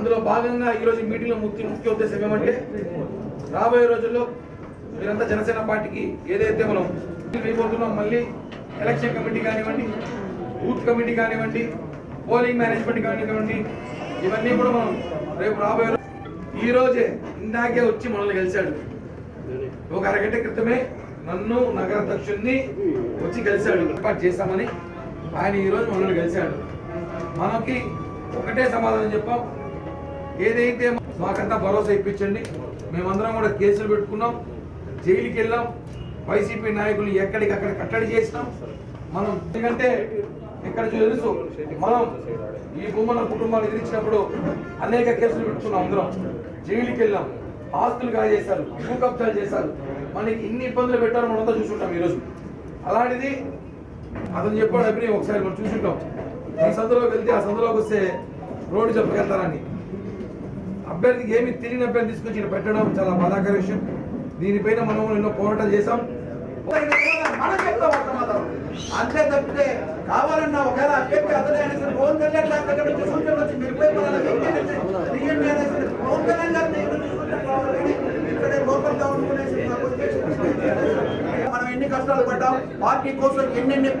అందులో భాగంగా ఈరోజు మీటింగ్లో ముఖ్య ముఖ్య ఉద్దేశం ఏమంటే రాబోయే రోజుల్లో మీరంతా జనసేన పార్టీకి ఏదైతే మనం వేయబోతున్నాం మళ్ళీ ఎలక్షన్ కమిటీ కానివ్వండి బూత్ కమిటీ కానివ్వండి పోలింగ్ మేనేజ్మెంట్ కానివ్వండి ఇవన్నీ కూడా మనం రేపు రాబోయే ఈరోజే ఇందాకే వచ్చి మనల్ని కలిశాడు ఒక అరగంట క్రితమే నన్ను నగర అధ్యక్షుడిని వచ్చి కలిశాడు ఏర్పాటు చేశామని ఆయన ఈరోజు మనల్ని కలిశాడు మనకి ఒకటే సమాధానం చెప్పాం. ఏదైతే మాకంతా భరోసా ఇప్పించండి మేమందరం కూడా కేసులు పెట్టుకున్నాం జైలుకి వెళ్ళాం వైసీపీ నాయకులు ఎక్కడికక్కడ కట్టడి చేసినాం. మనం ఎందుకంటే ఇక్కడ తెలుసు మనం ఈ భూముల కుటుంబాలు ఎదిరించినప్పుడు అనేక కేసులు పెట్టుకున్నాం అందరం. జైలుకి వెళ్ళాం ఆస్తులు కాజేశారు భూ కబ్జాలు చేశారు. మనకి ఇన్ని ఇబ్బందులు పెట్టారో మనంతా చూసుంటాం ఈరోజు. అలాంటిది అతను చెప్పాడు అభినయం ఒకసారి మనం చూసుంటాం ఈ సందులోకి వెళ్తే ఆ సందులోకి వస్తే రోడ్డు చెప్పగలుగుతారని అభ్యర్థికి ఏమి తెలియని అభ్యర్థి తీసుకొచ్చి ఇక్కడ పెట్టడం చాలా బాధాకర విషయం. దీనిపైన మనం ఎన్నో పోరాటాలు చేశాం. మన చేతిలో అంతే తప్పితే కావాలన్నా ఒకవేళ అభ్యర్థి అతనే అనేసి పవన్ కళ్యాణ్ గారి దగ్గర నుంచి సూచనలు వచ్చి మీరు పోయి పలానా వ్యక్తి అనేసి పవన్ కళ్యాణ్ గారి దగ్గర నుంచి సూచనలు రావాలని ఇక్కడే లోకల్ గవర్నమెంట్ మనం ఎన్ని కష్టాలు పడ్డాం పార్టీ కోసం ఎన్నెన్ని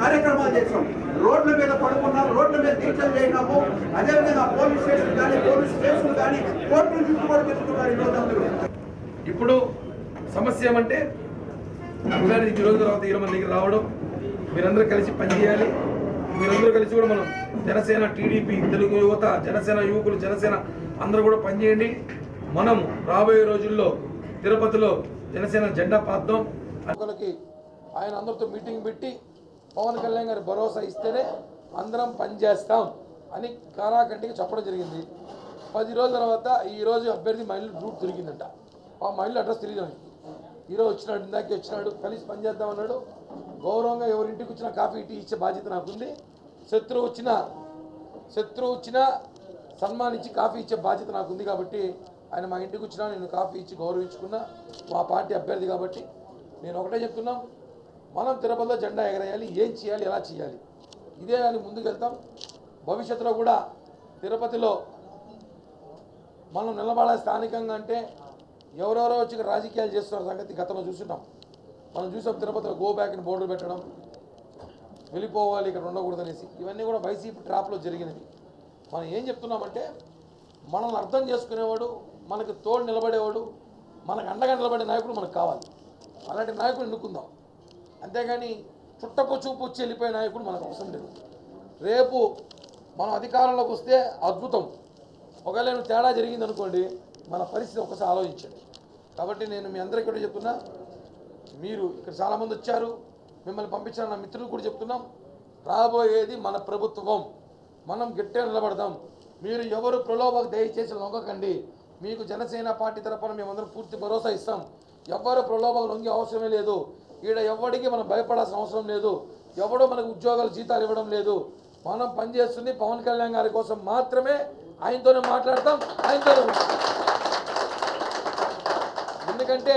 కార్యక్రమాలు చేసాం రోడ్ల మీద పడుకున్నాం రోడ్ల మీద దీక్షలు చేసినాము. అదేవిధంగా పోలీస్ స్టేషన్ కానీ పోలీస్ స్టేషన్ కానీ కోర్టులు చుట్టుకోవడం పెట్టుకున్నారు ఈ రోజు అందరూ. ఇప్పుడు సమస్య ఏమంటే ఉగాది ఈ రోజు తర్వాత ఇరవై మంది దగ్గర రావడం మీరందరూ కలిసి పనిచేయాలి మీరందరూ కలిసి కూడా మనం జనసేన టీడీపీ తెలుగు యువత జనసేన యువకులు జనసేన అందరూ కూడా పనిచేయండి మనం రాబోయే రోజుల్లో తిరుపతిలో జనసేన జెండా పాద్దాం. ఆయన అందరితో మీటింగ్ పెట్టి పవన్ కళ్యాణ్ గారి భరోసా ఇస్తేనే అందరం పనిచేస్తాం అని కారాకంటికి చెప్పడం జరిగింది. పది రోజుల తర్వాత ఈరోజు అభ్యర్థి మహిళ రూట్ తిరిగిందంట. ఆ మహిళ అడ్రస్ తిరిగి ఈరోజు వచ్చినాడు ఇందాకే వచ్చినాడు కలిసి పనిచేద్దాం అన్నాడు. గౌరవంగా ఎవరింటికి వచ్చినా కాఫీ టీ ఇచ్చే బాధ్యత నాకుంది. శత్రువు వచ్చినా శత్రువు వచ్చినా సన్మానించి కాఫీ ఇచ్చే బాధ్యత నాకుంది కాబట్టి ఆయన మా ఇంటికి వచ్చినా నేను కాఫీ ఇచ్చి గౌరవించుకున్నా. మా పార్టీ అభ్యర్థి కాబట్టి నేను ఒకటే చెప్తున్నాం. మనం తిరుపతిలో జెండా ఎగరేయాలి ఏం చేయాలి ఎలా చేయాలి? ఇదే అని ముందుకు వెళ్తాం భవిష్యత్తులో కూడా తిరుపతిలో మనం నిలబడాలి స్థానికంగా అంటే ఎవరెవరో వచ్చి రాజకీయాలు చేస్తున్న సంగతి గతంలో చూస్తున్నాం. మనం చూసాం తిరుపతిలో గో బ్యాక్ని బోర్డు పెట్టడం వెళ్ళిపోవాలి ఇక్కడ ఉండకూడదు అనేసి ఇవన్నీ కూడా వైసీపీ ట్రాప్లో జరిగినవి. మనం ఏం చెప్తున్నామంటే మనల్ని అర్థం చేసుకునేవాడు మనకు తోడు నిలబడేవాడు మనకు అండగా నిలబడే నాయకుడు మనకు కావాలి. అలాంటి నాయకుడు ఎన్నుకుందాం. అంతేగాని చుట్టపు చూపు వచ్చి వెళ్ళిపోయే నాయకుడు మనకు అవసరం లేదు. రేపు మనం అధికారంలోకి వస్తే అద్భుతం. ఒకవేళ నేను తేడా జరిగింది అనుకోండి మన పరిస్థితి ఒకసారి ఆలోచించండి. కాబట్టి నేను మీ అందరికీ కూడా చెప్తున్నా మీరు ఇక్కడ చాలామంది వచ్చారు మిమ్మల్ని పంపించిన నా మిత్రులు కూడా చెప్తున్నాం రాబోయేది మన ప్రభుత్వం. మనం గట్టిగా నిలబడదాం. మీరు ఎవరు ప్రలోభకు దయచేసి లొంగకండి. మీకు జనసేన పార్టీ తరఫున మేమందరం పూర్తి భరోసా ఇస్తాం. ఎవ్వరు ప్రలోభకు లొంగే అవసరమే లేదు. ఈడ ఎవడికి మనం భయపడాల్సిన అవసరం లేదు. ఎవడో మనకు ఉద్యోగాలు జీతాలు ఇవ్వడం లేదు. మనం పనిచేస్తుంది పవన్ కళ్యాణ్ గారి కోసం మాత్రమే ఆయనతోనే మాట్లాడతాం ఆయనతోనే ఎందుకంటే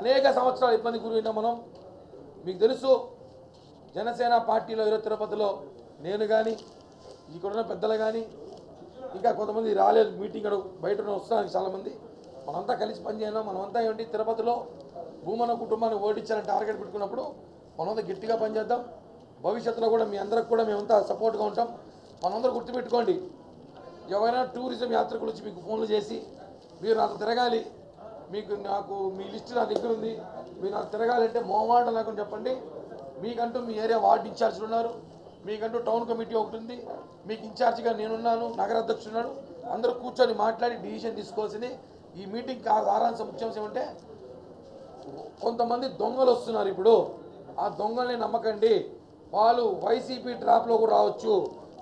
అనేక సంవత్సరాలు ఇబ్బంది గురైనా మనం. మీకు తెలుసు జనసేన పార్టీలో ఈరోజు తిరుపతిలో నేను కానీ ఇక్కడున్న పెద్దలు కానీ ఇంకా కొంతమంది రాలేదు మీటింగ్ అడు బయట వస్తున్నారు చాలామంది. మనమంతా కలిసి పనిచేయడం మనమంతా ఏమిటి తిరుపతిలో భూమన కుటుంబాన్ని ఓడించాలని టార్గెట్ పెట్టుకున్నప్పుడు మనంతా గట్టిగా పనిచేద్దాం. భవిష్యత్తులో కూడా మీ అందరికి కూడా మేమంతా సపోర్ట్గా ఉంటాం. మనందరూ గుర్తుపెట్టుకోండి ఎవరైనా టూరిజం యాత్రికులు వచ్చి మీకు ఫోన్లు చేసి మీరు నాకు తిరగాలి మీకు నాకు మీ లిస్ట్ నా దగ్గర ఉంది మీరు నాకు తిరగాలంటే మోమాట లేకుండా చెప్పండి. మీకంటూ మీ ఏరియా వార్డు ఇన్ఛార్జ్లు ఉన్నారు మీకంటూ టౌన్ కమిటీ ఒకటి ఉంది మీకు ఇన్ఛార్జిగా నేనున్నాను నగర అధ్యక్షుడు ఉన్నాడు. అందరూ కూర్చొని మాట్లాడి డిసిషన్ తీసుకోవాల్సింది. ఈ మీటింగ్ సారాంశ ముఖ్యాంశం ఏమంటే కొంతమంది దొంగలు వస్తున్నారు ఇప్పుడు. ఆ దొంగల్ని నమ్మకండి. వాళ్ళు వైసీపీ ట్రాప్లో కూడా రావచ్చు.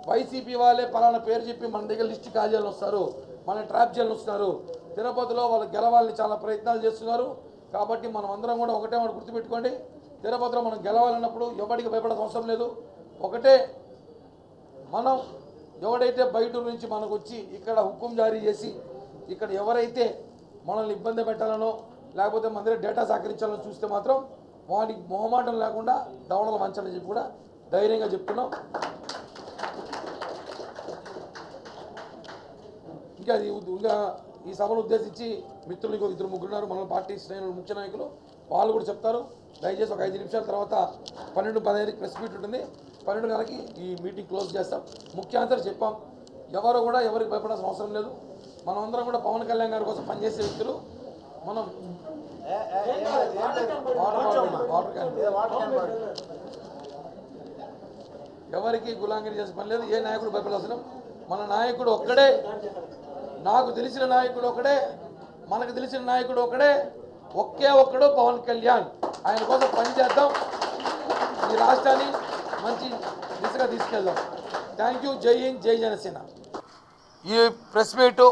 వైసీపీ వాళ్ళే పలానా పేరు చెప్పి మన దగ్గర లిస్ట్ కాజేయాలని వస్తారు. మన ట్రాప్ చేయాలని వస్తున్నారు. తిరుపతిలో వాళ్ళు గెలవాలని చాలా ప్రయత్నాలు చేస్తున్నారు. కాబట్టి మనం అందరం కూడా ఒకటే మనం గుర్తుపెట్టుకోండి. తిరుపతిలో మనం గెలవాలన్నప్పుడు ఎవరికి భయపడాల్సిన అవసరం లేదు. ఒకటే మనం ఎవడైతే బయట నుంచి మనకు వచ్చి ఇక్కడ హుక్కుం జారీ చేసి ఇక్కడ ఎవరైతే మనల్ని ఇబ్బంది పెట్టాలనో లేకపోతే మన దగ్గర డేటా సహకరించాలని చూస్తే మాత్రం వానికి మొహమాటం లేకుండా దవడలు మంచాలని చెప్పి కూడా ధైర్యంగా చెప్తున్నాం. ఇంకా ఇంకా ఈ సభను ఉద్దేశించి మిత్రులు ఇంకో ఇద్దరు ముగ్గురున్నారు మన పార్టీ శ్రేణులు ముఖ్య నాయకులు. వాళ్ళు కూడా చెప్తారు. దయచేసి ఒక ఐదు నిమిషాల తర్వాత పన్నెండు పదహైదుకి ప్రెస్ మీట్ ఉంటుంది. పన్నెండు గలకి ఈ మీటింగ్ క్లోజ్ చేస్తాం. ముఖ్యాంతరం చెప్పాం. ఎవరు కూడా ఎవరికి భయపడాల్సిన అవసరం లేదు. మనమందరం కూడా పవన్ కళ్యాణ్ గారి కోసం పనిచేసే వ్యక్తులు. మనం ఎవరికి గులాంగిరి చేసే పని లేదు ఏ నాయకుడు భయపడాల్సిన మన నాయకుడు ఒక్కడే. నాకు తెలిసిన నాయకుడు ఒకడే మనకు తెలిసిన నాయకుడు ఒకడే ఒకే ఒక్కడు పవన్ కళ్యాణ్. ఆయన కోసం పనిచేద్దాం ఈ రాష్ట్రాన్ని మంచి దిశగా తీసుకెళ్దాం. థ్యాంక్ యూ జై హింద్ జై జనసేన. ఈ ప్రెస్ మీటు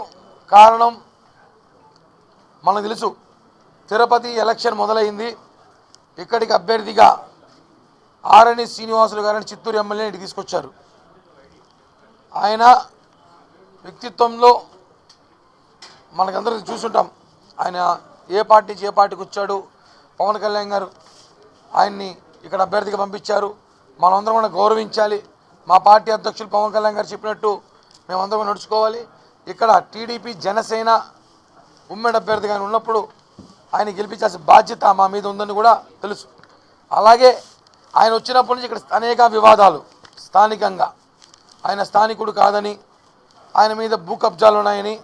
కారణం మనకు తెలుసు తిరుపతి ఎలక్షన్ మొదలైంది. ఇక్కడికి అభ్యర్థిగా ఆరణి శ్రీనివాసులు గారిని చిత్తూరు ఎమ్మెల్యే ఇంటికి తీసుకొచ్చారు. ఆయన వ్యక్తిత్వంలో మనకందరికీ చూసుంటాం. ఆయన ఏ పార్టీ నుంచి ఏ పార్టీకి వచ్చాడు పవన్ కళ్యాణ్ గారు ఆయన్ని ఇక్కడ అభ్యర్థిగా పంపించారు. మనమందరం కూడా గౌరవించాలి. మా పార్టీ అధ్యక్షులు పవన్ కళ్యాణ్ గారు చెప్పినట్టు మేమందరం నడుచుకోవాలి. ఇక్కడ టీడీపీ జనసేన ఉమ్మడి అభ్యర్థిగా ఉన్నప్పుడు ఆయన గెలిపించాల్సిన బాధ్యత మా మీద ఉందని కూడా తెలుసు. అలాగే ఆయన వచ్చినప్పటి నుంచి ఇక్కడ అనేక వివాదాలు స్థానికంగా. ఆయన స్థానికుడు కాదని ఆయన మీద భూ కబ్జాలు ఉన్నాయని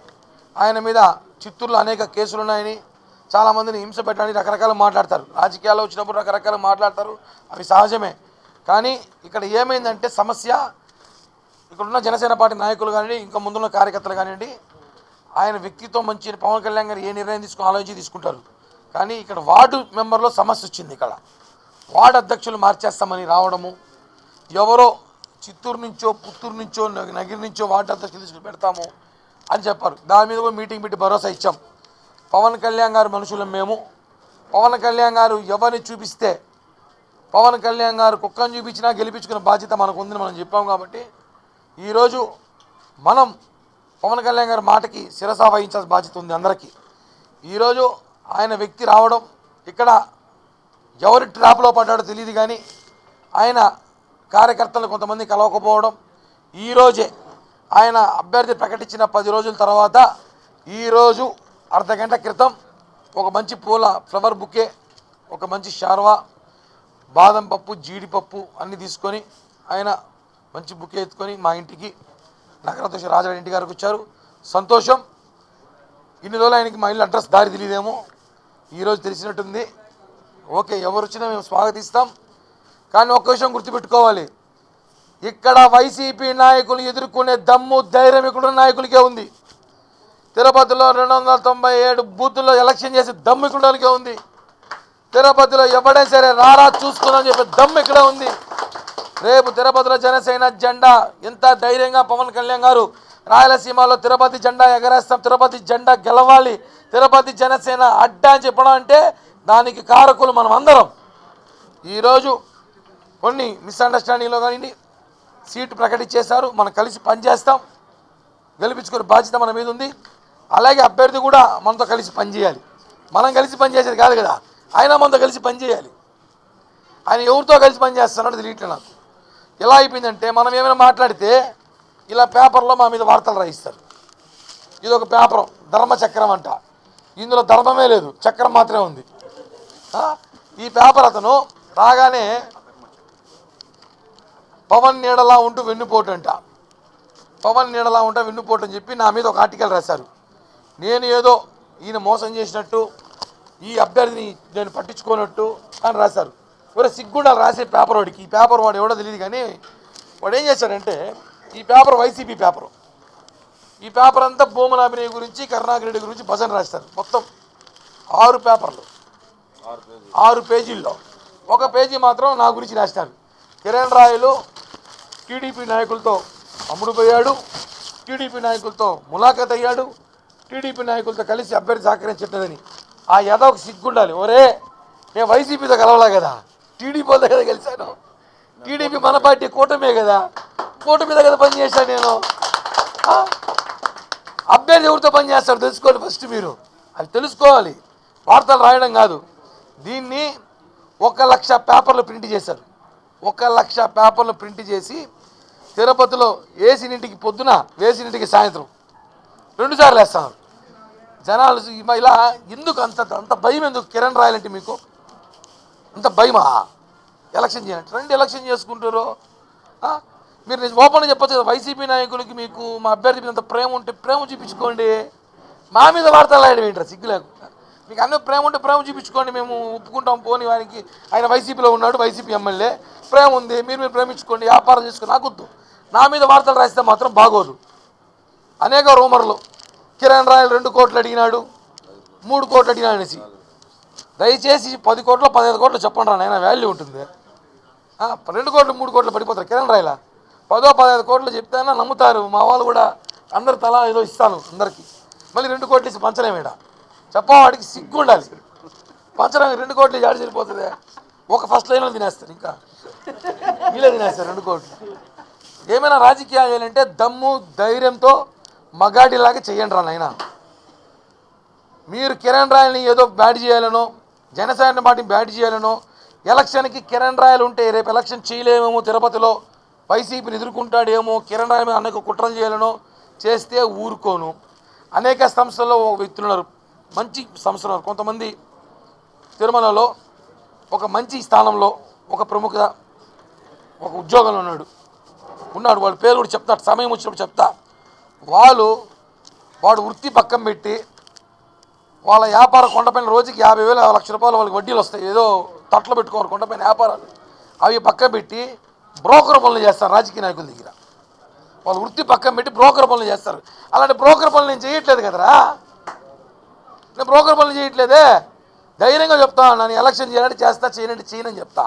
ఆయన మీద చిత్తూరులో అనేక కేసులు ఉన్నాయని చాలామందిని హింస పెట్టడానికి రకరకాల మాట్లాడతారు. రాజకీయాల్లో వచ్చినప్పుడు రకరకాల మాట్లాడతారు. అవి సహజమే. కానీ ఇక్కడ ఏమైందంటే సమస్య ఇక్కడున్న జనసేన పార్టీ నాయకులు కానివ్వండి ఇంకా ముందున్న కార్యకర్తలు కానివ్వండి ఆయన వ్యక్తిత్వం మంచి పవన్ కళ్యాణ్ గారు ఏ నిర్ణయం తీసుకుని ఆలోచించి తీసుకుంటారు. కానీ ఇక్కడ వార్డు మెంబర్లో సమస్య వచ్చింది ఇక్కడ. వార్డు అధ్యక్షులు మార్చేస్తామని రావడము ఎవరో చిత్తూరు నుంచో పుత్తూరు నుంచో నగిరి నుంచో వార్డు అధ్యక్షులు తీసుకుని పెడతాము అని చెప్పారు. దాని మీద కూడా మీటింగ్ పెట్టి భరోసా ఇచ్చాం. పవన్ కళ్యాణ్ గారు మనుషులం మేము. పవన్ కళ్యాణ్ గారు ఎవరిని చూపిస్తే పవన్ కళ్యాణ్ గారు కుక్కను చూపించినా గెలిపించుకునే బాధ్యత మనకు ఉందని మనం చెప్పాం కాబట్టి ఈరోజు మనం పవన్ కళ్యాణ్ గారి మాటకి శిరస వహించాల్సిన బాధ్యత ఉంది అందరికీ. ఈరోజు ఆయన వ్యక్తి రావడం ఇక్కడ ఎవరి ట్రాప్లో పడ్డాడో తెలియదు కానీ ఆయన కార్యకర్తలు కొంతమంది కలవకపోవడం ఈరోజే ఆయన అభ్యర్థి ప్రకటించిన పది రోజుల తర్వాత ఈరోజు అర్ధ గంట క్రితం ఒక మంచి పూల ఫ్లవర్ బుకే ఒక మంచి షార్వా బాదం పప్పు జీడిపప్పు అన్నీ తీసుకొని ఆయన మంచి బుకే ఎత్తుకొని మా ఇంటికి నగరతోష రాజాగారి ఇంటి గారికి వచ్చారు. సంతోషం. ఇన్ని రోజులు ఆయనకి మా ఇల్లు అడ్రస్ దారి తెలియదేమో. ఈరోజు తెలిసినట్టుంది. ఓకే ఎవరు వచ్చినా మేము స్వాగతిస్తాం. కానీ ఒక్క విషయం గుర్తుపెట్టుకోవాలి. ఇక్కడ వైసీపీ నాయకులు ఎదుర్కొనే దమ్ము ధైర్యం ఇక్కడ నాయకులకే ఉంది. తిరుపతిలో రెండు వందల తొంభై ఏడు బూతుల్లో ఎలక్షన్ చేసి దమ్ము ఇక్కడికే ఉంది. తిరుపతిలో ఎవడైనా సరే రారా చూసుకుందని చెప్పి దమ్ము ఇక్కడ ఉంది. రేపు తిరుపతిలో జనసేన జెండా. ఎంత ధైర్యంగా పవన్ కళ్యాణ్ గారు రాయలసీమలో తిరుపతి జెండా ఎగరేస్తాం తిరుపతి జెండా గెలవాలి తిరుపతి జనసేన అడ్డా అని చెప్పడం అంటే దానికి కారకులు మనం అందరం ఈరోజు కొన్ని మిస్అండర్స్టాండింగ్లో కానీ సీటు ప్రకటించేశారు మనం కలిసి పనిచేస్తాం గెలిపించుకునే బాధ్యత మన మీద ఉంది. అలాగే అభ్యర్థి కూడా మనతో కలిసి పనిచేయాలి. మనం కలిసి పనిచేసేది కాదు కదా ఆయన మనతో కలిసి పనిచేయాలి. ఆయన ఎవరితో కలిసి పనిచేస్తున్నాడో తెలియట్లే నాకు. ఎలా అయిపోయిందంటే మనం ఏమైనా మాట్లాడితే ఇలా పేపర్లో మా మీద వార్తలు రాయిస్తారు. ఇది ఒక పేపర్ ధర్మచక్రం అంట. ఇందులో ధర్మమే లేదు చక్రం మాత్రమే ఉంది. ఈ పేపర్ అతను రాగానే పవన్ నీడలా ఉంటూ వెన్నుపోటు అంట. పవన్ నీడలా ఉంటా వెన్నుపోటు అని చెప్పి నా మీద ఒక ఆర్టికల్ రాశారు. నేను ఏదో ఈయన మోసం చేసినట్టు ఈ అభ్యర్థిని నేను పట్టించుకోనట్టు అని రాశారు. ఒరే సిగ్గుండా రాసే పేపర్ వాడికి. ఈ పేపర్ వాడు ఎవడో తెలియదు కానీ వాడు ఏం చేశాడంటే ఈ పేపర్ వైసీపీ పేపరు. ఈ పేపర్ అంతా భూమన అభినయ గురించి కరుణాకర్ రెడ్డి గురించి భజన రాస్తారు మొత్తం. ఆరు పేపర్లు. ఆరు పేజీల్లో. ఒక పేజీ మాత్రం నా గురించి రాస్తారు కిరణ్ రాయలు టీడీపీ నాయకులతో అమ్ముడుపోయాడు. టీడీపీ నాయకులతో ములాఖత్ అయ్యాడు. టీడీపీ నాయకులతో కలిసి అభ్యర్థి సహకరించట్లేదని. ఆ యదవకు సిగ్గుండాలి. ఒరే నేను వైసీపీతో కలవలా కదా? టీడీపీతో కదా గెలిచాను టీడీపీ మన పార్టీ కూటమే కదా. కూటమితో కదా పనిచేశాను నేను. అభ్యర్థి ఎవరితో పనిచేస్తాడు తెలుసుకోవాలి ఫస్ట్ మీరు. అది తెలుసుకోవాలి. వార్తలు రాయడం కాదు. దీన్ని ఒక లక్ష పేపర్లు ప్రింట్ చేశారు. ఒక లక్ష పేపర్లు ప్రింట్ చేసి తిరుపతిలో వేసినింటికి పొద్దున వేసినింటికి సాయంత్రం రెండుసార్లు వేస్తాను వేస్తున్నారు. జనాలు ఇలా ఎందుకు అంత అంత భయం ఎందుకు? కిరణ్ రాయల్ మీకు? అంత భయమా? ఎలక్షన్ చేయండి రెండు ఎలక్షన్ చేసుకుంటారు. మీరు ఓపెన్గా ఓపెన్ వైసీపీ నాయకులకి మీకు మా అభ్యర్థి మీద అంత ప్రేమ ఉంటే ప్రేమ చూపించుకోండి. మా మీద వార్తలు రాయడం ఏంటారు? సిగ్గు లేకుండా. మీకు అన్నీ ప్రేమ ఉంటే ప్రేమ చూపించుకోండి. మేము ఒప్పుకుంటాం పోని వారికి. ఆయన వైసీపీలో ఉన్నాడు వైసీపీ ఎమ్మెల్యే. ప్రేమ ఉంది మీరు మీరు ప్రేమించుకోండి వ్యాపారం చేసుకుని నాకొద్దు. నా మీద వార్తలు రాస్తే మాత్రం బాగోదు. అనేక రూమర్లు. కిరణ్ రాయల్ రెండు కోట్లు అడిగినాడు మూడు కోట్లు అడిగినాడు అనేసి. దయచేసి పది కోట్లు పదిహేను కోట్లు చెప్పండి రా నాయన వాల్యూ ఉంటుంది. రెండు కోట్లు మూడు కోట్లు పడిపోతారు. కిరణ్ రాయల పదో పదహైదు కోట్లు చెప్తేనా నమ్ముతారు. మా వాళ్ళు కూడా అందరు తలా ఏదో ఇస్తాను అందరికీ. మళ్ళీ రెండు కోట్లు ఇచ్చి పంచలేమేడ చెప్పవాడికి సిగ్గు ఉండాలి. పంచడం రెండు కోట్లు జాడి సరిపోతుంది. ఒక ఫస్ట్ లైన్లో తినేస్తారు ఇంకా. వీళ్ళే తినేస్తారు రెండు కోట్లు. ఏమైనా రాజకీయాలు చేయాలంటే దమ్ము ధైర్యంతో మగాడిలాగా చేయండి రా నాయనా. మీరు కిరణ్ రాయల్ని ఏదో బ్యాడ్ చేయాలనో జనసేన పార్టీని బ్యాట్ చేయాలనో. ఎలక్షన్కి కిరణ్ రాయలు ఉంటే రేపు ఎలక్షన్ చేయలేమేమో తిరుపతిలో. వైసీపీని ఎదుర్కొంటాడేమో కిరణ్ రాయల మీద అనేక కుట్రలు చేయాలనో చేస్తే ఊరుకోను. అనేక సంస్థల్లో ఒక వ్యక్తులు ఉన్నారు. మంచి సంస్థలు ఉన్నారు. కొంతమంది తిరుమలలో ఒక మంచి స్థానంలో ఒక ప్రముఖ ఒక ఉద్యోగంలో ఉన్నాడు. ఉన్నాడు. వాళ్ళ పేరు కూడా చెప్తా. సమయం వచ్చినప్పుడు చెప్తా. వాళ్ళు వాడు వృత్తి పక్కన పెట్టి వాళ్ళ వ్యాపార కొండపైన రోజుకి యాభై వేలు లక్ష రూపాయలు వాళ్ళకి వడ్డీలు వస్తాయి. ఏదో తట్లు పెట్టుకోరు కొండపైన వ్యాపారాలు. అవి పక్కన పెట్టి బ్రోకర్ పనులు చేస్తారు రాజకీయ నాయకుల దగ్గర. వాళ్ళు వృత్తి పక్కన పెట్టి బ్రోకర్ పనులు చేస్తారు. అలాంటి బ్రోకర్ పనులు నేను చేయట్లేదు కదరా? నేను బ్రోకర్ పనులు చేయట్లేదే. ధైర్యంగా చెప్తా నన్ను ఎలక్షన్ చేయాలంటే చేస్తా చేయనంటే చేయనని చెప్తా.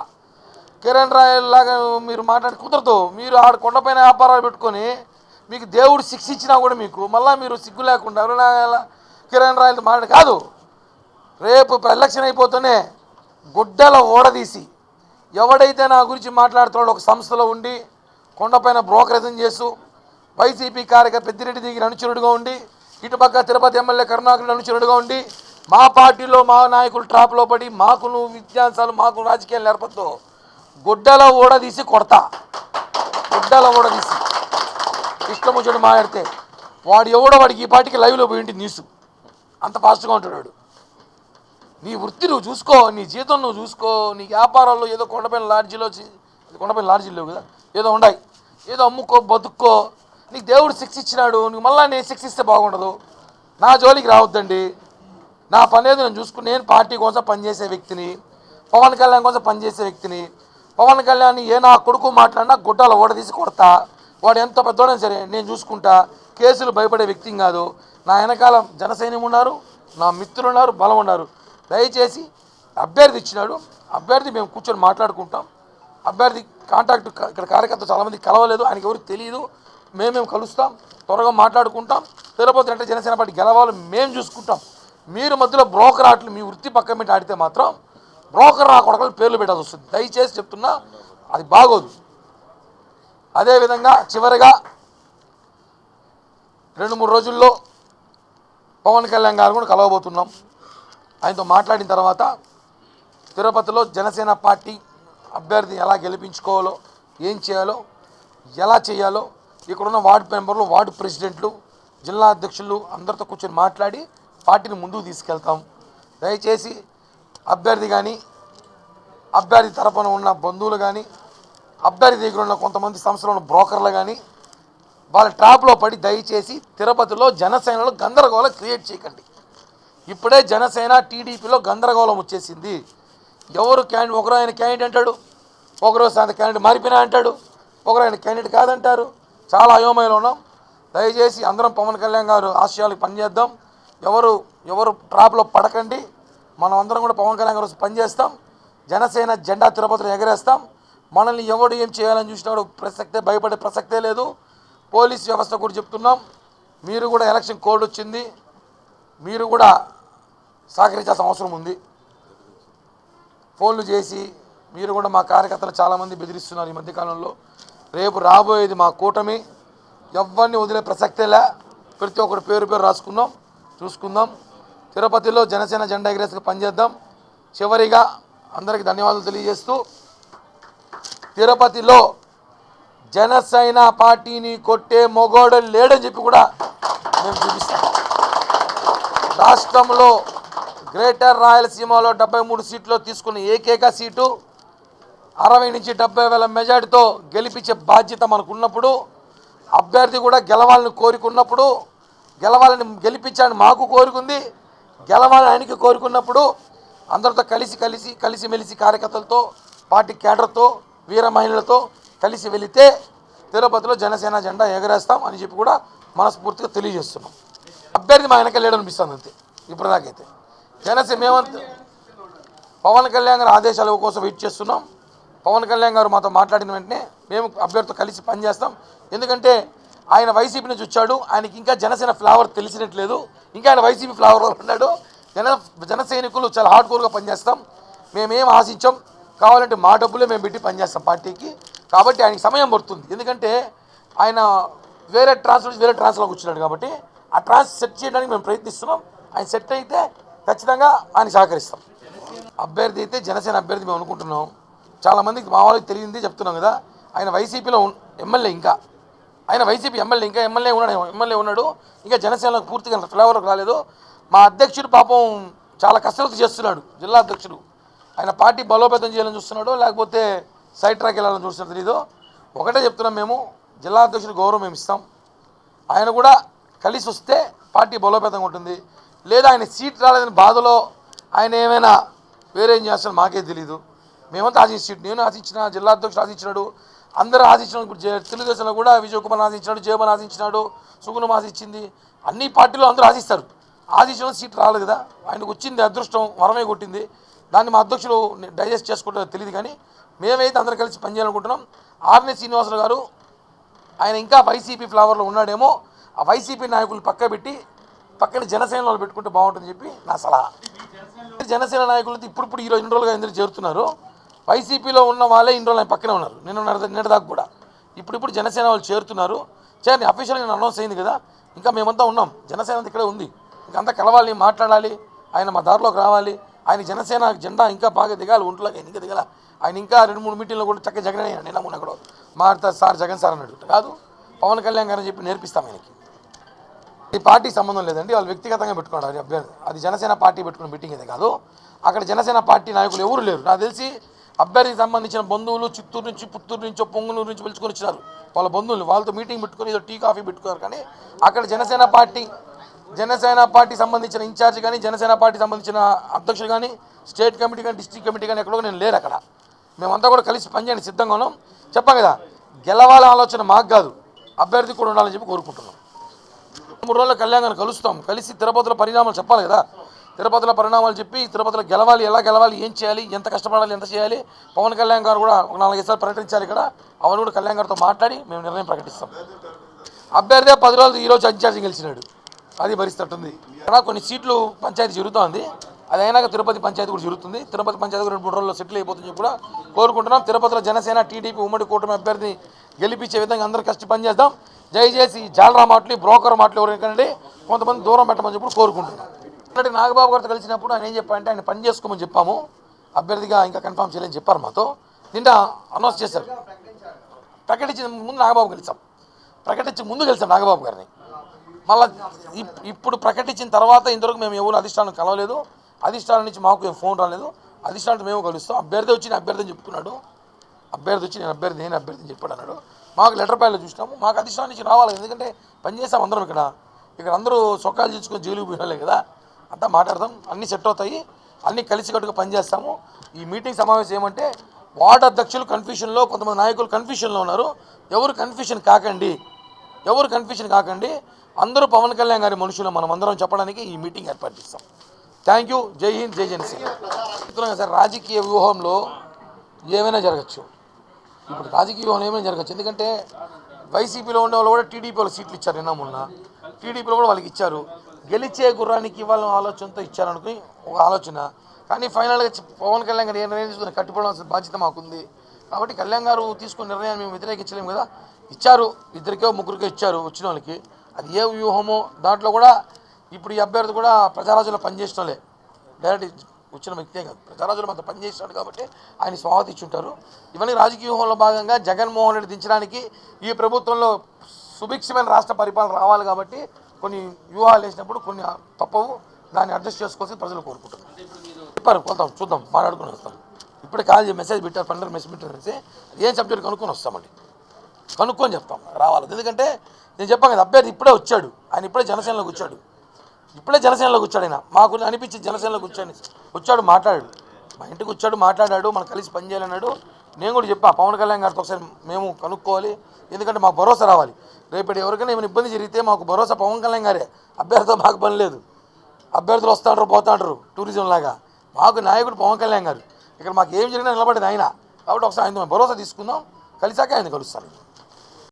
కిరణ్ రాయల్ లాగా మీరు మాట్లాడి కుదరదు. మీరు ఆడ కొండపైన వ్యాపారాలు పెట్టుకొని మీకు దేవుడు శిక్ష ఇచ్చినా కూడా మీకు మళ్ళీ మీరు సిగ్గు లేకుండా ఎవరైనా కిరణ్ రాయలతో మాట్లాడి కాదు. రేపు ఎలక్షన్ అయిపోతూనే గుడ్డల ఓడదీసి ఎవడైతే నా గురించి మాట్లాడుతున్నాడో ఒక సంస్థలో ఉండి కొండపైన బ్రోకరేజం చేస్తూ వైసీపీ కార్యకర్త పెద్దిరెడ్డి దిగిన అనుచరుడుగా ఉండి ఇటుపక్క తిరుపతి ఎమ్మెల్యే కరుణాకరుడు అనుచరుడుగా ఉండి మా పార్టీలో మా నాయకులు ట్రాప్లో పడి మాకు నువ్వు విద్యాంశాలు మాకు రాజకీయాలు నేర్పద్దు. గుడ్డల ఓడదీసి కొడతా. గుడ్డల ఓడదీసి ఇష్టం వచ్చాడు మాట్లాడితే వాడు ఎవడో వాడికి ఈ పార్టీకి లైవ్లో పోయింటి న్యూస్. అంత ఫాస్ట్గా ఉంటాడు నీ వృత్తి నువ్వు చూసుకో నీ జీతం నువ్వు చూసుకో నీ వ్యాపారాల్లో ఏదో కొండపైన లాడ్జీలో కొండపైన లాడ్జీలు లేవు కదా ఏదో ఉన్నాయి ఏదో అమ్ముకో బతుక్కో నీకు దేవుడు శిక్ష ఇచ్చినాడు నీకు మళ్ళీ నేను శిక్ష ఇస్తే బాగుండదు. నా జోలికి రావద్దండి. నా పని ఏదో నేను చూసుకుని నేను పార్టీ కోసం పనిచేసే వ్యక్తిని పవన్ కళ్యాణ్ కోసం పనిచేసే వ్యక్తిని పవన్ కళ్యాణ్ ఏ నా కొడుకు మాట్లాడినా గుడ్డల ఓడదీసి కొడతా. వాడు ఎంత పెద్దోడైనా సరే నేను చూసుకుంటా కేసులు భయపడే వ్యక్తి కాదు. నా వెనకాల జనసైన్యం ఉన్నారు నా మిత్రులు ఉన్నారు బలం ఉన్నారు. దయచేసి అభ్యర్థి ఇచ్చినాడు. అభ్యర్థి మేము కూర్చొని మాట్లాడుకుంటాం. అభ్యర్థి కాంటాక్ట్ ఇక్కడ కార్యకర్త చాలామంది కలవలేదు ఆయనకి ఎవరికి తెలియదు మేమేం కలుస్తాం త్వరగా మాట్లాడుకుంటాం. తిరుపతి అంటే జనసేన పార్టీ గెలవాలి మేము చూసుకుంటాం. మీరు మధ్యలో బ్రోకర్ ఆటలు మీ వృత్తి పక్కన మీద ఆడితే మాత్రం బ్రోకర్ నా కొడకలు పేర్లు పెట్టాల్సి వస్తుంది. దయచేసి చెప్తున్నా అది బాగోదు. అదేవిధంగా చివరిగా రెండు మూడు రోజుల్లో పవన్ కళ్యాణ్ గారు కూడా కలవబోతున్నాం. ఆయనతో మాట్లాడిన తర్వాత తిరుపతిలో జనసేన పార్టీ అభ్యర్థి ఎలా గెలిపించుకోవాలో ఏం చేయాలో ఎలా చేయాలో ఇక్కడున్న వార్డు మెంబర్లు వార్డు ప్రెసిడెంట్లు జిల్లా అధ్యక్షులు అందరితో కూర్చొని మాట్లాడి పార్టీని ముందుకు తీసుకెళ్తాం. దయచేసి అభ్యర్థి కానీ అభ్యర్థి తరపున ఉన్న బంధువులు కానీ అబ్దారి దగ్గర ఉన్న కొంతమంది సంస్థలను ఉన్న బ్రోకర్లు కానీ వాళ్ళ ట్రాప్లో పడి దయచేసి తిరుపతిలో జనసేనలో గందరగోళం క్రియేట్ చేయకండి. ఇప్పుడే జనసేన టీడీపీలో గందరగోళం వచ్చేసింది. ఎవరు క్యాండి ఒకరు ఆయన క్యాండిడేట్ అంటాడు ఒకరు అంత క్యాండిడేట్ మారిపోయినా అంటాడు ఒకరు ఆయన క్యాండిడేట్ కాదంటారు. చాలా అయోమయంలో ఉన్నాం. దయచేసి అందరం పవన్ కళ్యాణ్ గారు ఆశయాలకు పనిచేద్దాం. ఎవరు ఎవరు ట్రాప్లో పడకండి. మనం అందరం కూడా పవన్ కళ్యాణ్ గారు పనిచేస్తాం. జనసేన జెండా తిరుపతిలో ఎగరేస్తాం. మనల్ని ఎవడు ఏం చేయాలని చూసినాడు ప్రసక్తే భయపడే ప్రసక్తే లేదు. పోలీస్ వ్యవస్థ కూడా చెప్తున్నాం. మీరు కూడా ఎలక్షన్ కోడ్ వచ్చింది. మీరు కూడా సహకరించాల్సిన అవసరం ఉంది. ఫోన్లు చేసి మీరు కూడా మా కార్యకర్తలు చాలామంది బెదిరిస్తున్నారు ఈ మధ్యకాలంలో రేపు రాబోయేది మా కూటమి. ఎవరిని వదిలే ప్రసక్తేలే ప్రతి ఒక్కరు పేరు పేరు రాసుకుందాం చూసుకుందాం. తిరుపతిలో జనసేన జెండా ఎగరేసుకు పనిచేద్దాం. చివరిగా అందరికీ ధన్యవాదాలు తెలియజేస్తూ తిరుపతిలో జనసేన పార్టీని కొట్టే మొగోడు లేడని చెప్పి కూడా మేము చూపిస్తాం. రాష్ట్రంలో గ్రేటర్ రాయలసీమలో డెబ్బై మూడు సీట్లు తీసుకున్న ఏకైక సీటు అరవై నుంచి డెబ్బై వేల మెజార్టీతో గెలిపించే బాధ్యత మనకున్నప్పుడు అభ్యర్థి కూడా గెలవాలని కోరుకున్నప్పుడు గెలవాలని గెలిపించాలని మాకు కోరుకుంది గెలవాలని ఆయనకి కోరుకున్నప్పుడు అందరితో కలిసి కలిసి కలిసిమెలిసి కార్యకర్తలతో పార్టీ కేడర్తో వీర మహిళలతో కలిసి వెళితే తిరుపతిలో జనసేన జెండా ఎగరేస్తాం అని చెప్పి కూడా మనస్ఫూర్తిగా తెలియజేస్తున్నాం. అభ్యర్థి మా వెనక లేడనిపిస్తుంది అంతే ఇప్పటిదాకైతే. జనసేన మేమంతా పవన్ కళ్యాణ్ గారి ఆదేశాల కోసం వెయిట్ చేస్తున్నాం. పవన్ కళ్యాణ్ గారు మాతో మాట్లాడిన వెంటనే మేము అభ్యర్థితో కలిసి పనిచేస్తాం. ఎందుకంటే ఆయన వైసీపీ నుంచి వచ్చాడు. ఆయనకి ఇంకా జనసేన ఫ్లేవర్ తెలిసినట్లేదు. ఇంకా ఆయన వైసీపీ ఫ్లేవర్లో ఉన్నాడు. జన జన సైనికులు చాలా హార్డ్ కోర్గా పనిచేస్తాం. మేమేం ఆశించాం కావాలంటే మా డబ్బులే మేము పెట్టి పనిచేస్తాం పార్టీకి. కాబట్టి ఆయనకి సమయం పడుతుంది. ఎందుకంటే ఆయన వేరే ట్రాన్స్ఫర్ వేరే ట్రాన్స్ఫర్లోకి వచ్చినాడు కాబట్టి ఆ ట్రాన్స్ సెట్ చేయడానికి మేము ప్రయత్నిస్తున్నాం. ఆయన సెట్ అయితే ఖచ్చితంగా ఆయన సహకరిస్తాం. అభ్యర్థి అయితే జనసేన అభ్యర్థి మేము అనుకుంటున్నాం. చాలామందికి మా వాళ్ళకి తెలియంది చెప్తున్నాం కదా. ఆయన వైసీపీలో ఎమ్మెల్యే ఇంకా. ఆయన వైసీపీ ఎమ్మెల్యే ఇంకా ఎమ్మెల్యే ఉన్నాడు ఎమ్మెల్యే ఉన్నాడు. ఇంకా జనసేనలో పూర్తిగా ఫ్లేవర్కి రాలేదు. మా అధ్యక్షుడు పాపం చాలా కసరత్తు చేస్తున్నాడు. జిల్లా అధ్యక్షుడు. ఆయన పార్టీ బలోపేతం చేయాలని చూస్తున్నాడో లేకపోతే సైడ్ ట్రాక్ వెళ్ళాలని చూస్తున్నాడు తెలీదు. ఒకటే చెప్తున్నాం మేము జిల్లా అధ్యక్షుడు గౌరవం మేము ఇస్తాం. ఆయన కూడా కలిసి వస్తే పార్టీ బలోపేతంగా ఉంటుంది. లేదా ఆయన సీట్ రాలేదని బాధలో ఆయన ఏమైనా వేరే ఏం చేస్తారో మాకే తెలియదు మేమంతా ఆశించాడు సీట్ నేను ఆశించిన జిల్లా అధ్యక్షుడు ఆశించినాడు అందరూ ఆశించిన తెలుగుదేశంలో కూడా విజయ్ కుమార్ ఆశించినాడు జయమన్ ఆశించినాడు సుగుణం ఆశించింది. అన్ని పార్టీలు అందరూ ఆశిస్తారు. ఆశించిన సీట్ రాలేదు కదా. ఆయనకు వచ్చింది అదృష్టం వరమే కొట్టింది. దాన్ని మా అధ్యక్షులు డైజెస్ట్ చేసుకుంటారో తెలియదు కానీ మేమైతే అందరం కలిసి పనిచేయాలనుకుంటున్నాం ఆర్నే శ్రీనివాసరావు గారు ఆయన ఇంకా వైసీపీ ఫ్లవర్లో ఉన్నాడేమో ఆ వైసీపీ నాయకులు పక్క పెట్టి పక్కన జనసేనలో పెట్టుకుంటే బాగుంటుంది చెప్పి నా సలహా. జనసేన నాయకులు ఇప్పుడు ఇప్పుడు ఈరోజు ఇన్ని రోజులుగా ఇందులో చేరుతున్నారు. వైసీపీలో ఉన్న వాళ్ళే ఇన్ని రోజులు ఆయన పక్కనే ఉన్నారు. నిన్న నిన్న దాకా కూడా. ఇప్పుడు ఇప్పుడు జనసేన వాళ్ళు చేరుతున్నారు. చేరండి అఫీషియల్గా నేను అనౌన్స్ అయింది కదా ఇంకా మేమంతా ఉన్నాం. జనసేన ఇక్కడే ఉంది. ఇంకా అంతా కలవాలి మాట్లాడాలి. ఆయన మా దారిలోకి రావాలి. ఆయన జనసేన జెండా ఇంకా బాగా దిగాలి ఒంట్లోకి ఆయన ఇంకా దిగాల. ఆయన ఇంకా రెండు మూడు మీటింగ్లో కూడా చక్కగా జగన్ అయ్యాడు నిన్న మొన్న కూడా మారుతా సార్ జగన్ సార్ అన్నాడు. కాదు పవన్ కళ్యాణ్ గారని చెప్పి నేర్పిస్తాం ఆయనకి. ఈ పార్టీకి సంబంధం లేదండి. వాళ్ళు వ్యక్తిగతంగా పెట్టుకున్నారు. అది అభ్యర్థి అది జనసేన పార్టీ పెట్టుకున్న మీటింగ్ ఇది కాదు. అక్కడ జనసేన పార్టీ నాయకులు ఎవరు లేరు. నాకు తెలిసి అభ్యర్థికి సంబంధించిన బంధువులు చిత్తూరు నుంచి పుత్తూరు నుంచో పొంగునూరు నుంచి పిలుచుకొని వచ్చినారు. వాళ్ళ బంధువులు వాళ్ళతో మీటింగ్ పెట్టుకొని ఏదో టీ కాఫీ పెట్టుకున్నారు. కానీ అక్కడ జనసేన పార్టీ జనసేన పార్టీ సంబంధించిన ఇన్ఛార్జ్ కానీ జనసేన పార్టీ సంబంధించిన అధ్యక్షుడు కానీ స్టేట్ కమిటీ కానీ డిస్ట్రిక్ట్ కమిటీ కానీ ఎక్కడో నేను లేరు అక్కడ. మేమంతా కూడా కలిసి పనిచేయండి సిద్ధంగా ఉన్నాం. చెప్పాం కదా గెలవాల ఆలోచన మాకు కాదు. అభ్యర్థి కూడా ఉండాలని చెప్పి కోరుకుంటున్నాం. మూడు రోజుల కళ్యాణ్ కలుస్తాం. కలిసి తిరుపతిలో పరిణామాలు చెప్పాలి కదా. తిరుపతిలో పరిణామాలు చెప్పి తిరుపతిలో గెలవాలి ఎలా గెలవాలి ఏం చేయాలి ఎంత కష్టపడాలి ఎంత చేయాలి పవన్ కళ్యాణ్ గారు కూడా ఒక నాలుగైదు సార్లు ప్రకటించాలి ఇక్కడ. అవన్నీ కూడా కళ్యాణ్ గారితో మాట్లాడి మేము నిర్ణయం ప్రకటిస్తాం. అభ్యర్థి పది రోజులు ఈరోజు ఇన్ఛార్జి గెలిచినాడు. అది భరిస్తుంది అలా ఇక్కడ కొన్ని సీట్లు పంచాయతీ జరుగుతోంది. అది అయినాక తిరుపతి పంచాయతీ కూడా జరుగుతుంది. తిరుపతి పంచాయతీ రెండు మూడు రోజుల్లో సెటిల్ అయిపోతుంది చెప్పి కూడా కోరుకుంటున్నాం. తిరుపతిలో జనసేన టీడీపీ ఉమ్మడి కూటమి అభ్యర్థి గెలిపించే విధంగా అందరూ కష్ట పనిచేద్దాం దయచేసి జాలరా మాటలు బ్రోకర్ మాటలు ఎవరికండి కొంతమంది దూరం పెట్టమని చెప్పి కోరుకుంటున్నాం. అంటే నాగబాబు గారితో కలిసినప్పుడు ఆయన ఏం చెప్పారంటే ఆయన పని చేసుకోమని చెప్పాము. అభ్యర్థిగా ఇంకా కన్ఫర్మ్ చేయాలని చెప్పారు మాతో. నిన్న అనౌన్స్ చేశారు. ప్రకటించిన ముందు నాగబాబు కలిసాం ప్రకటించి ముందు కలిసాం నాగబాబు గారిని. మళ్ళీ ఇప్- ఇప్పుడు ప్రకటించిన తర్వాత ఇంతవరకు మేము ఎవరు అధిష్టానం కలవలేదు. అధిష్టానం నుంచి మాకు ఫోన్ రాలేదు. అధిష్టానం మేము కలుస్తాం. అభ్యర్థి వచ్చి నేను అభ్యర్థి చెప్పుకున్నాడు. అభ్యర్థి వచ్చి నేను అభ్యర్థి నేను అభ్యర్థి చెప్పాడు అన్నాడు. మాకు లెటర్ ప్యాడ్లో చూసినాము. మాకు అధిష్టానం నుంచి రావాలి. ఎందుకంటే పనిచేస్తాం అందరం ఇక్కడ. ఇక్కడ అందరూ సొక్కాలు చేసుకొని జైలుకి పోయినాలే కదా. అంతా మాట్లాడదాం. అన్నీ సెట్ అవుతాయి. అన్నీ కలిసికట్టుగా పనిచేస్తాము ఈ మీటింగ్ సమావేశం ఏమంటే వార్డు అధ్యక్షులు కన్ఫ్యూషన్లో కొంతమంది నాయకులు కన్ఫ్యూషన్లో ఉన్నారు. ఎవరు కన్ఫ్యూషన్ కాకండి. ఎవరు కన్ఫ్యూషన్ కాకండి. అందరూ పవన్ కళ్యాణ్ గారి మనుషులు మనం అందరం చెప్పడానికి ఈ మీటింగ్ ఏర్పాటు చేస్తాం. థ్యాంక్ యూ జై హింద్ జై జనసేన. సార్ రాజకీయ వ్యూహంలో ఏమైనా జరగచ్చు? ఇప్పుడు రాజకీయ వ్యూహంలో ఏమైనా జరగచ్చు? ఎందుకంటే వైసీపీలో ఉండే వాళ్ళు కూడా టీడీపీ వాళ్ళు సీట్లు ఇచ్చారు నిన్న మొన్న. టీడీపీలో కూడా వాళ్ళకి ఇచ్చారు. గెలిచే గుర్రానికి ఇవ్వాలని ఆలోచనతో ఇచ్చారనుకుని ఒక ఆలోచన. కానీ ఫైనల్గా పవన్ కళ్యాణ్ గారు ఏ నిర్ణయం తీసుకుని కట్టుబడాల్సిన బాధ్యత మాకుంది. కాబట్టి కళ్యాణ్ గారు తీసుకున్న నిర్ణయాన్ని మేము వ్యతిరేకించలేము కదా. ఇచ్చారు. ఇద్దరికో ముగ్గురికో ఇచ్చారు వచ్చిన వాళ్ళకి. అది ఏ వ్యూహమో దాంట్లో కూడా ఇప్పుడు ఈ అభ్యర్థి కూడా ప్రజారాజులో పనిచేసిన డైరెక్ట్ వచ్చిన వ్యక్తే కాదు. ప్రజారాజులు మనతో పనిచేస్తాడు కాబట్టి ఆయన స్వాగతి ఇచ్చుంటారు. ఇవన్నీ రాజకీయ వ్యూహంలో భాగంగా జగన్మోహన్ రెడ్డి దించడానికి ఈ ప్రభుత్వంలో సుభిక్షమైన రాష్ట్ర పరిపాలన రావాలి కాబట్టి కొన్ని వ్యూహాలు వేసినప్పుడు కొన్ని తప్పవు. దాన్ని అడ్జస్ట్ చేసుకోవాల్సి ప్రజలు కోరుకుంటున్నారు. చెప్పారు పోతాం చూద్దాం మాట్లాడుకుని వస్తాం. ఇప్పుడే కాల్ మెసేజ్ పెట్టారు పండుగ మెసేజ్ పెట్టారు అయితే ఏం సబ్జెక్ట్ కనుక్కొని వస్తామండి. కనుక్కొని చెప్తాం రావాలి. ఎందుకంటే నేను చెప్పాను కదా అభ్యర్థి ఇప్పుడే వచ్చాడు. ఆయన ఇప్పుడే జనసేనలోకి వచ్చాడు ఇప్పుడే జనసేనలోకి వచ్చాడు ఆయన. మాకు అనిపించి జనసేనలోకి వచ్చాడు వచ్చాడు మాట్లాడాడు. మా ఇంటికి వచ్చాడు మాట్లాడాడు మనం కలిసి పనిచేయాలన్నాడు నేను కూడా చెప్పా పవన్ కళ్యాణ్ గారితో ఒకసారి మేము కనుక్కోవాలి. ఎందుకంటే మాకు భరోసా రావాలి. రేపటి ఎవరికైనా ఏమైనా ఇబ్బంది జరిగితే మాకు భరోసా పవన్ కళ్యాణ్ గారే. అభ్యర్థితో మాకు పని లేదు. అభ్యర్థులు వస్తాండ్రు పోతాండ్రు టూరిజం లాగా. మాకు నాయకుడు పవన్ కళ్యాణ్ గారు. ఇక్కడ మాకు ఏం జరిగినా నిలబడేది ఆయన. కాబట్టి ఒకసారి ఆయన భరోసా తీసుకుందాం. కలిసాక ఆయన కలుస్తాను